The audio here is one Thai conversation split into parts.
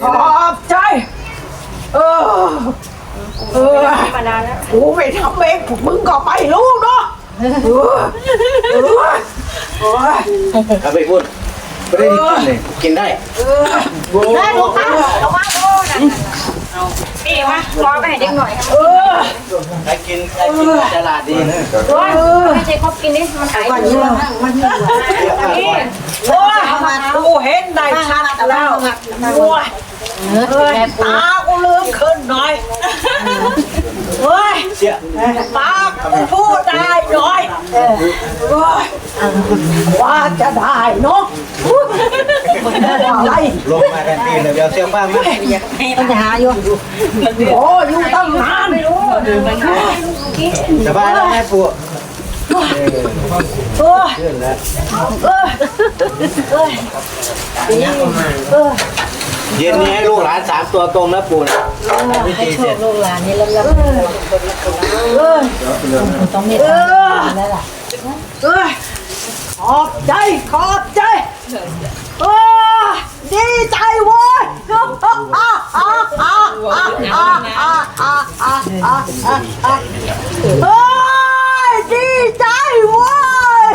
ขอบใจ เออ เออมานานแล้วกูไม่ทำเองพวกมึงก็ไปรู้เนาะเออเออเออเอาไปพูดไม่ได้กินเลยกินได้ได้ลูกค้าระวังโดนนะนี่มารอไปให้เด็กหน่อยเออ ใครกินใครกินฉลาดดีนะร้อนไม่ใช่ครบกินนี่มันขายอยู่นี่โอ้ยกูเห็นได้ชัดแล้วโอ้ยเอ้ยตากูลืมขึ้นหน่อยเฮ้ยตากูพูดได้หน่อยเฮ้ยว่าจะได้เนาะอะไรลงมาทันทีเลยเดี๋ยวเสียบ้างนะปัญหาอยู่โอ้ยอยู่ตั้งนานไม่รู้ สบายแล้วแม่ปูเเย็นนี้ให้ลูกหลานสามตัวตรงนะปูนะให้โชคลูกหลานนี่ลำลำต้องมีทางแล้วล่ะขอบใจ ขอบใจดีใจ เฮ้ยดีใจเว้ย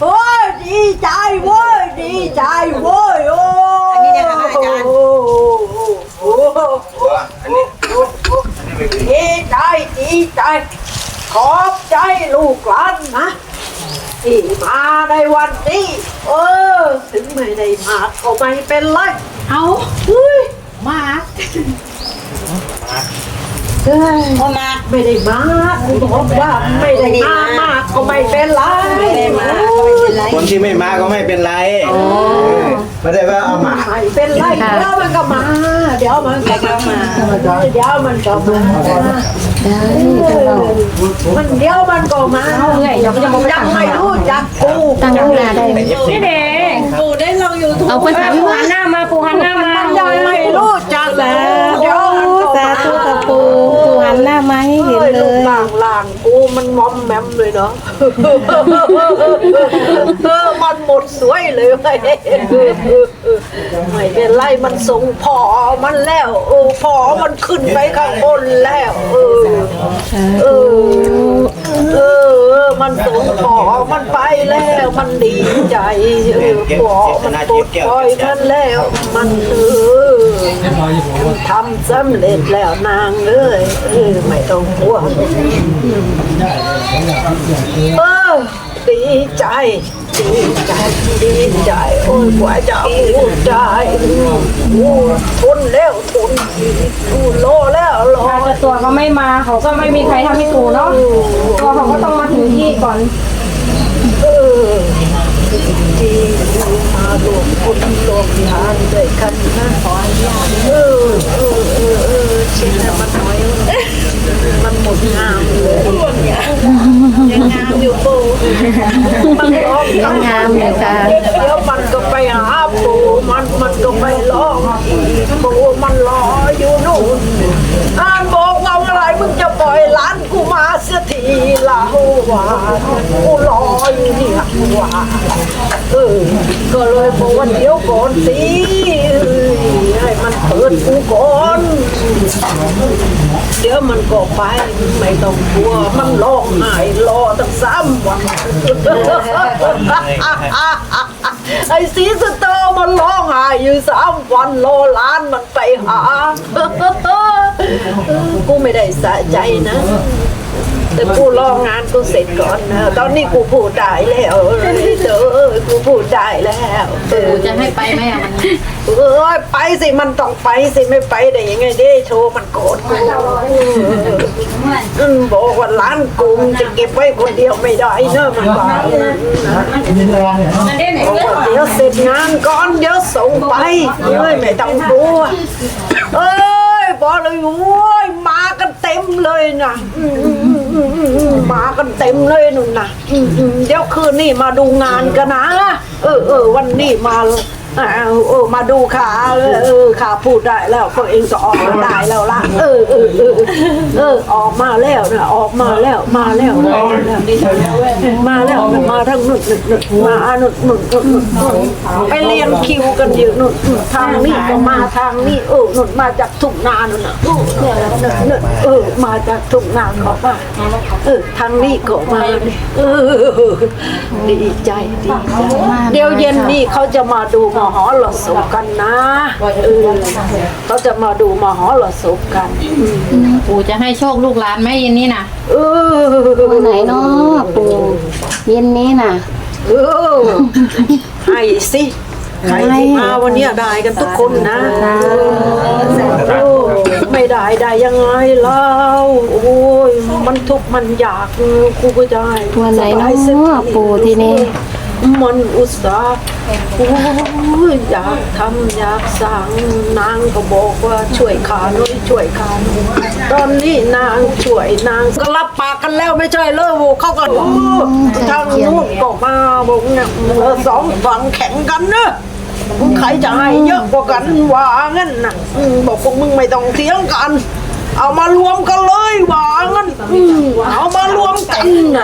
โอ้ยดีใจเว้ยดีใจเว้ยโอ้อันนี้เนี่ยค่ะอาจารย์อันนี้ดีใจดีใจขอบใจลูกหลานนะที่มาในวันนี้ เออ ถึงไม่ได้มาก็ไม่เป็นไร เอาเฮ้ยมาเฮ้ยมา ไม่ได้มาคุณบอกว่าไม่ได้มามาก็ไม่เป็นไรไม่ได้มาก็ไม่เป็นไร คนที่ไม่มาก็ไม่เป็นไรเออไม่ได้ว่าเอาหมา ไม่เป็นไรเดี๋ยวมันก็มา เดี๋ยวมันก็มาเดี๋ยวมันก็มามันเดี๋ยวมันก็มายังยังไม่รู้จักกูตั้งเวลาได้ ไหมนี่เด็กเอาคนถามปูว่า หันหน้ามาปูหันหน้ามายังไม่รู้จักแล้วเดี๋ยวมันก็สาธุกับปูปูหันหน้ามาให้เห็นเฮ้ยเลลูกย หลางหลางกูมันมอมแมมเลยเนาะเออมันหมดสวยเลยเว้ยไม่เป็นไรมันส่งพอมันแล้วเออพอมันขึ้นไปข้างบนแล้ว เออเออ เออ มันสงขอมันไปแล้วมันดีใจเออขอมันปลดปล่อยมันแล้วมันเออทำสำเร็จแล้วนางเอ้ยเออไม่ต้องห่วงเออดีใจดีใจดีใจโอ้ยกว่าจะพูดได้โอ้ยทน แล้วทนอีกโอ้ยรอแล้วรอถ้าจะตัวเขาไม่มาเขาก็ไม่มีใครทำให้ตูเนาะตัวเขาก็ต้องมาถึงที่ก่อนเออที่มาหลงคุณลงทานด้วยกันนะขออนุญาตเออเออเออเออชิ้นนั้นมันน้อยมันหมดงามเลยยังงามอยู่ปูมันร้องยังงามเลยค่ะเดี๋ยวมันก็ไปหาปูมันมันก็ไปร้องอีกปูมันรออยู่นู่นอ่านบอกว่าเมื่อไหรมึงจะปล่อยหลานกูมาเสีย ทีละว่ากูรออยู่เนี่ยว่าเออก็เลยบอกว่าเดี๋ยวก่อนสิให้มันเปิดกูก่อนเดี๋ยวมันก็ไปไม่ต้องกลัวมันร้องไห้รอตั้งสามวันไอ้สีสเตอร์มันร้องไห้อยู่สามวันรอล้านมันไปหากูไม่ได้สะใจนะ แต่กูรองานกูเสร็จก่อนนะตอนนี้กูพูดได้แล้วเด้อกูพูดได้แล้วเออจะให้ไปไหมอะมันเออไปสิมันต้องไปสิไม่ไปได้ยังไงเด้โชว์มันโกรธกูอืมบอกว่าร้านกูมึงจะเก็บไว้คนเดียวไม่ได้เนอะมันบอกนะมันได้ไหนบอกเยอะว่าเดี๋ยวเสร็จงานก่อนเดี๋ยวส่งไปเอ้ยไม่ต้องกลัวเอ้ยบอกเลยโอ้ยมากันเต็มเลยนะ มากันเต็มเลยนุ่นนะอืมอืมเดี๋ยวคืนนี้มาดูงานกันนะ เออเออวันนี้มา อ่าเออมาดูขาเออเออขาพูดได้แล้วพวกเองก็ออกมาได้แล้วล่ะเออเออเออเออออกมาแล้วนะออกมาแล้วมาแล้ว มาแล้วมาแล้วมาทั้งนุ่นนุ่นนุ่นมานุ่นนุ่นนุ่นนุ่นนุ่นไปเรียงคิวกันอยู่นุ่นนุ่นทางนี้ก็มาทางนี้เออนุ่นมาจากทุ่งนานุ่นน่ะเออนี่ยนุ่นนุ่นเออมาจากทุ่งนาเขามาเออทางนี้ก็มาเออดีใจดีใจเดี๋ยวเย็นนี้เขาจะมาดูมหรสพกันนะเออเขาจะมาดูมหรสพกันปู่จะให้โชคลูกหลานไหมเย็นนี้น่ะเออวันไหนเนาะปู่เย็นนี้น่ะเออให้สิใครที่มาวันเนี้ยได้กันทุกคนนะโอ้ไม่ได้ได้ยังไงเล่าโอ้ยมันทุกข์มันอยากกูก็ได้วันไหนเนาะปู่ที่นี่ มันอุตส่าห์โอ้ยอยากทำอยากสั่งนางก็บอกว่าช่วยขาหน่อยช่วยขาหน่อยตอนนี้นางช่วยนางก็รับปากกันแล้วไม่ใช่เลยโว้เขาก็โอ้ทางนู้นก็มาบอกเนี่ยสองฝั่งแข่งกันเนอะใครจะให้เยอะกว่ากันว่างั้นนะบอกพวกมึงไม่ต้องเถียงกัน เอามารวมกันเลยว่างั้นเอามารวม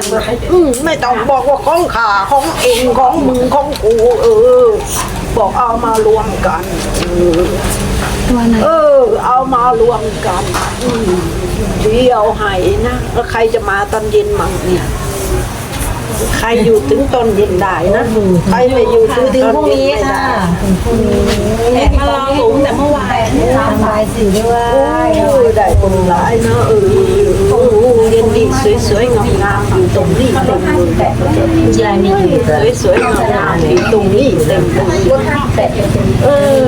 กันน่ะอืมไม่ต้องบอกว่าของขาของเองของมึงของกูเออ บอกเอามารวมกันเออวันไหนเออ เอามารวมกันอืมเดียวให้นะแล้วใครจะมาตอนเย็นมั่งเนี่ย ใครอยู่ถึงตอนเย็นได้นะใครไม่อยู่ถึงตอนเย็นไม่ได้แอบมารอหุงแต่เมื่อวานโอ้ยได้คนร้ายนะเออโอ้โหเย็นดีสวยๆงามๆอยู่ตรงนี้เต็มเลยยายนี่สวยๆงามๆอยู่ตรงนี้เต็มเลยเออ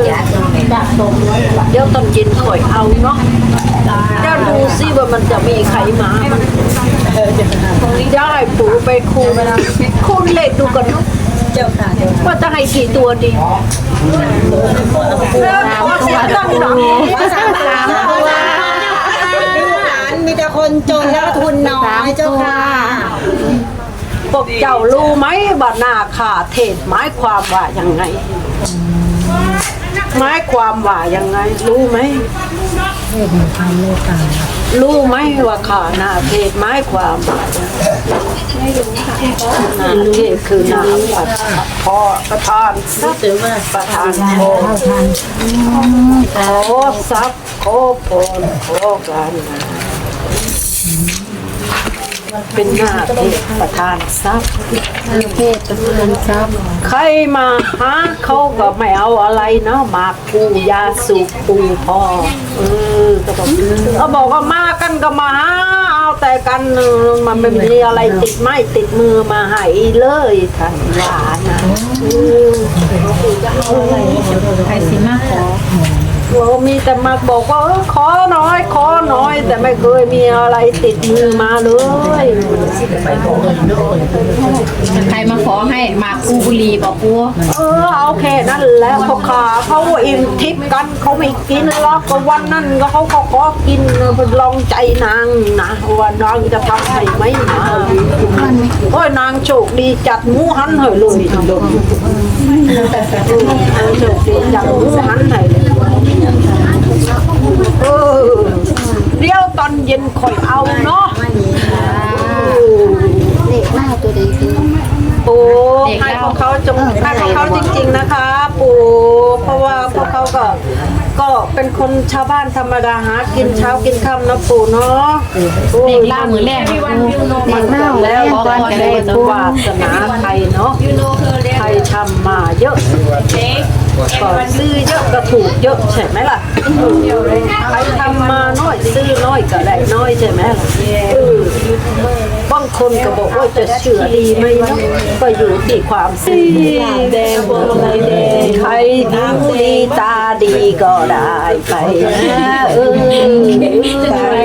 เดี๋ยวตอนเย็นคอยเอาเนาะเดี๋ยวดูซิว่ามันจะมีใครมามัน ได้ปูไปคูคูณเลขดูกันเนาะว่าจะให้กี่ตัวดีเริ่มขอเสียงดังหน่อยสามตัวมีแต่คนจนแล้วทุนน้อยเจ้าค่ะพวกเจ้ารู้ไหมบานาขาเทศหมายความว่ายังไงหมายความว่ายังไง รู้ไหม รู้ไหมว่าขาหน้าเทศหมายความว่ายังไงหน้าเทศคือหน้าประธานพอประธานทรัพย์ประธานพอขอทรัพย์ขอพรขอการงานเป็นหน้าเทศประธานทรัพย์ เทศประธานทรัพย์ใครมาหาเขาก็ไม่เอาอะไรเนาะหมากปูยาสูบปูพอเออก็บอกเขาบอกว่ามากันก็มาหาเอาแต่กันเออมันไม่มีอะไรติดไม้ติดมือมาให้เลยท่านว่านะเออใครสิมาขอเรามีแต่มาบอกว่าเออขอน้อยข อยแต่ไม่เคยมีอะไรติดมือมาเลยใครมาขอให้มากูบุรีบอกปูเออเอาแค่นั้นแหล้วเขาขาเขาอิ่มทิพย์กันเขาไม่กินแล้วก็วันนั้นก็เขาก็ขอกินลองใจนางนะว่านางจะทำให้ไหมนะโอ้ยนางโชคดีจัดหมูหันให้เลยนางโชคดีจัดหมูหันให้เลยเออ อนเย็นคอยเอาเนาะเลขหน้าตัวใดคือปู่ให้พวกเขาจงให้พวกเขาจริง ๆนะคะ ปู่เพราะว่าพวกเขาก็ก็เป็นคนชาวบ้านธรรมดาหากินเช้ากินค่ำนะปู่เนาะเลขล่าเหมือแรกนะปูเลขหน้าแรแล้วกก่อนก็ก็ได้ปูปูวาสนาไทยเนาะไทยทำมาเยอะ ก็ซื้อเยอะก็ถูกเยอะใช่ไหมล่ะใครทำมาน้อยซื้อน้อยก็ได้น้อยใช่ไหมล่ะเออบางคนก็บอกว่าจะเชื่อดีไหมเนาะก็อยู่ที่ความสีแดงพวงมาลัยแดงใครดูดีตา ดีก็ได้ไปนะเออใคร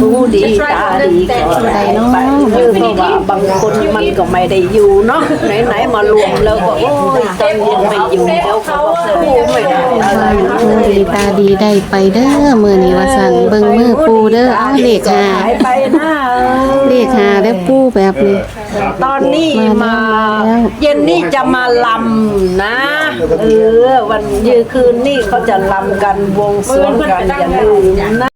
ดูดีตาดีก็ได้ไปเออเพราะว่าบางคนมันก็ไม่ได้อยู่เนาะไหนๆมารวมแล้วก็โอ้ยตอนเย็นไม่อยู่แล้วเขาก็พูดไม่ได้อะไรนะมือดีตาดีได้ไปเด้อมือนี้ว่าสั่นเบิ่งมือปูเด้อเอาเลขหาหายไปนะเลขหาได้อปูแบบนี้ ตอนนี้มาแล้วเย็นนี่จะมาลำนะ เออ วันยืนคืนนี่เขาจะลำกันวงสรวงกันอย่าลืมนะ